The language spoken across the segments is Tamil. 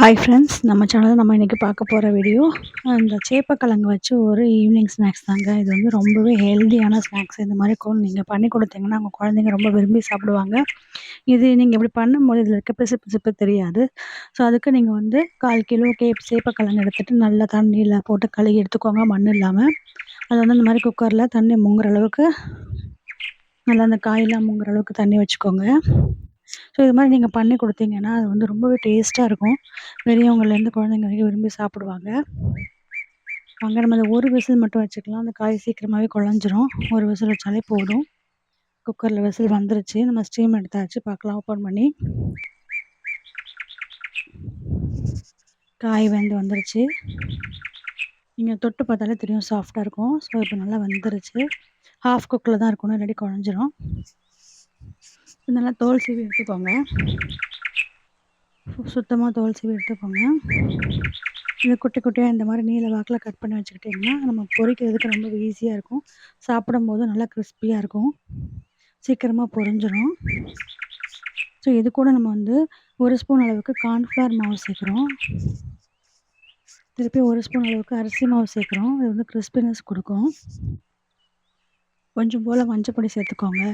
ஹாய் ஃப்ரெண்ட்ஸ் நம்ம சேனலில் நம்ம இன்றைக்கி பார்க்க போகிற வீடியோ அந்த சேப்பக்கிழங்கு வச்சு ஒரு ஈவினிங் ஸ்நாக்ஸ் தாங்க. இது வந்து ரொம்பவே ஹெல்தியான ஸ்நாக்ஸ் இந்த மாதிரி கொ நீங்கள் பண்ணி கொடுத்தீங்கன்னா உங்கள் குழந்தைங்க ரொம்ப விரும்பி சாப்பிடுவாங்க. இது நீங்கள் இப்படி பண்ணும்போது இதில் இருக்க பிசு பிசுப்பு தெரியாது. ஸோ அதுக்கு நீங்கள் வந்து கால் கிலோ கே சேப்பக்கிழங்கு எடுத்துகிட்டு நல்லா தண்ணியில் போட்டு கழுவி எடுத்துக்கோங்க மண் இல்லாமல் அது வந்து இந்த மாதிரி குக்கரில் தண்ணி முங்குற அளவுக்கு நல்லா அந்த காயெல்லாம் முங்குற அளவுக்கு தண்ணி வச்சுக்கோங்க. ஸோ இது மாதிரி நீங்கள் பண்ணி கொடுத்தீங்கன்னா அது வந்து ரொம்பவே டேஸ்ட்டாக இருக்கும். பெரியவங்கலேருந்து குழந்தைங்க வரைக்கும் விரும்பி சாப்பிடுவாங்க. அங்கே நம்ம அதை ஒரு விசில் மட்டும் வச்சுக்கலாம். அந்த காய் சீக்கிரமாகவே குழஞ்சிரும். ஒரு விசில் வச்சாலே போதும். குக்கரில் விசில் வந்துருச்சு. நம்ம ஸ்டீம் எடுத்தாச்சு. பார்க்கலாம் ஓப்பன் பண்ணி. காய் வெந்து வந்துருச்சு. நீங்கள் தொட்டு பார்த்தாலே தெரியும் சாஃப்டாக இருக்கும். ஸோ இப்போ நல்லா வந்துருச்சு. ஹாஃப் குக்கில் தான் இருக்கணும் இல்லாட்டி குழஞ்சிரும். நல்லா தோல் சீவி எடுத்துக்கோங்க. சுத்தமாக தோல் சீவி எடுத்துக்கோங்க. இது குட்டி குட்டியாக இந்த மாதிரி நீல வாக்கில் கட் பண்ணி வச்சுக்கிட்டிங்கன்னா நம்ம பொரிக்கிறதுக்கு ரொம்ப ஈஸியாக இருக்கும். சாப்பிடும்போது நல்லா கிறிஸ்பியாக இருக்கும். சீக்கிரமாக பொரிஞ்சிடும் ஸோ இது கூட நம்ம வந்து ஒரு ஸ்பூன் அளவுக்கு கார்ன்ஃப்ளவர் மாவு சேர்க்குறோம். திருப்பி ஒரு ஸ்பூன் அளவுக்கு அரிசி மாவு சேர்க்குறோம். இது வந்து கிறிஸ்பினஸ் கொடுக்கும். கொஞ்சம் போல் மஞ்சப்பொடி சேர்த்துக்கோங்க.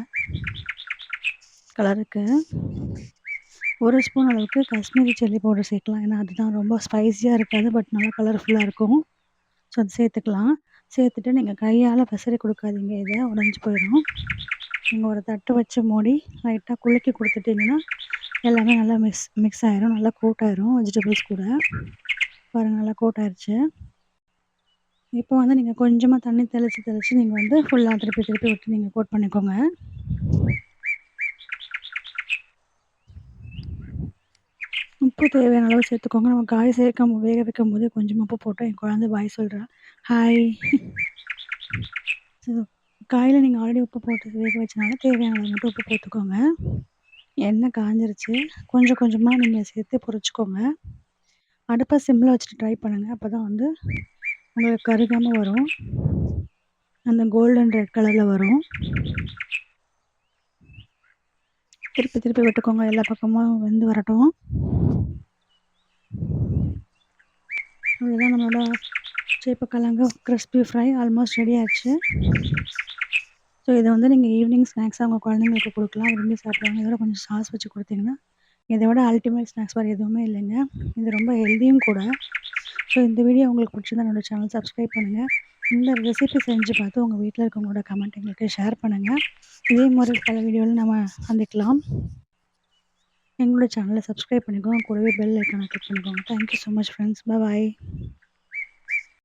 கலருக்கு. ஒரு ஸ்பூன் அளவுக்கு காஷ்மீரி சில்லி பவுடர் சேர்க்கலாம். ஏன்னா அதுதான் ரொம்ப ஸ்பைஸியாக இருக்காது பட் நல்லா கலர்ஃபுல்லாக இருக்கும். ஸோ அது சேர்த்துக்கலாம். சேர்த்துட்டு நீங்கள் கையால் பெசரி கொடுக்காதீங்க. இதை உடஞ்சி போயிடும். நீங்கள் ஒரு தட்டு வச்சு மூடி லைட்டாக குலுக்கி கொடுத்துட்டிங்கன்னா எல்லாமே நல்லா மிக்ஸ் மிக்ஸ் ஆயிரும். நல்லா கோட் ஆயிரும் வெஜிடபிள்ஸ் கூட. பாருங்கள் நல்லா கோட் ஆயிடுச்சு இப்போ வந்து நீங்கள் கொஞ்சமாக தண்ணி தெளித்து தெளித்து நீங்கள் வந்து ஃபுல்லாக திருப்பி திருப்பி விட்டு நீங்கள் கோட் பண்ணிக்கோங்க. உப்பு தேவையான அளவு சேர்த்துக்கோங்க. நம்ம காய் சேர்க்கும் வேக வைக்கும் போது கொஞ்சமாக உப்பு போட்டு என் குழந்தை பாய் சொல்கிறா ஹாய் ஸோ காயில் நீங்கள் ஆல்ரெடி உப்பு போட்டு வேக வச்சனால தேவையான அளவு மட்டும் உப்பு போட்டுக்கோங்க. எண்ணெய் காஞ்சிருச்சு. கொஞ்சம் கொஞ்சமாக நீங்கள் சேர்த்து பொறிச்சிக்கோங்க அடுப்பை சிம்மில் வச்சுட்டு ட்ரை பண்ணுங்கள் அப்போ தான் வந்து உங்களுக்கு கருகாமல் வரும். அந்த கோல்டன் ரெட் கலரில் வரும். திருப்பி திருப்பி விட்டுக்கோங்க. எல்லா பக்கமும் வெந்து வரட்டும். இதுதான் நம்மளோட சேப்பக்கிழங்கு கிறிஸ்பி ஃப்ரை ஆல்மோஸ்ட் ரெடி ஆச்சு ஸோ இதை வந்து நீங்கள் ஈவினிங் ஸ்நாக்ஸாக உங்கள் குழந்தைங்களுக்கு கொடுக்கலாம். விரும்பி சாப்பிடுவாங்க இதோட கொஞ்சம் சாஸ் வச்சு கொடுத்தீங்கன்னா இதை விட அல்டிமேட் ஸ்நாக்ஸ் வேறு எதுவுமே இல்லைங்க. இது ரொம்ப ஹெல்த்தியும் கூட. ஸோ இந்த வீடியோ உங்களுக்கு பிடிச்சிருந்தா என்னோடய சேனல் சப்ஸ்கிரைப் பண்ணுங்கள் இந்த ரெசிபி செஞ்சு பார்த்து உங்கள் வீட்டில் இருக்கவங்களோட கமெண்ட் எங்களுக்கு ஷேர் பண்ணுங்கள் இதே மாதிரி பல வீடியோவில் நம்ம சந்திக்கலாம். எங்களோட சேனலை சப்ஸ்கிரைப் பண்ணிக்கோங்க. கூடவே பெல் ஐக்கானை கிளிக் பண்ணிக்கோங்க. Thank you so much friends bye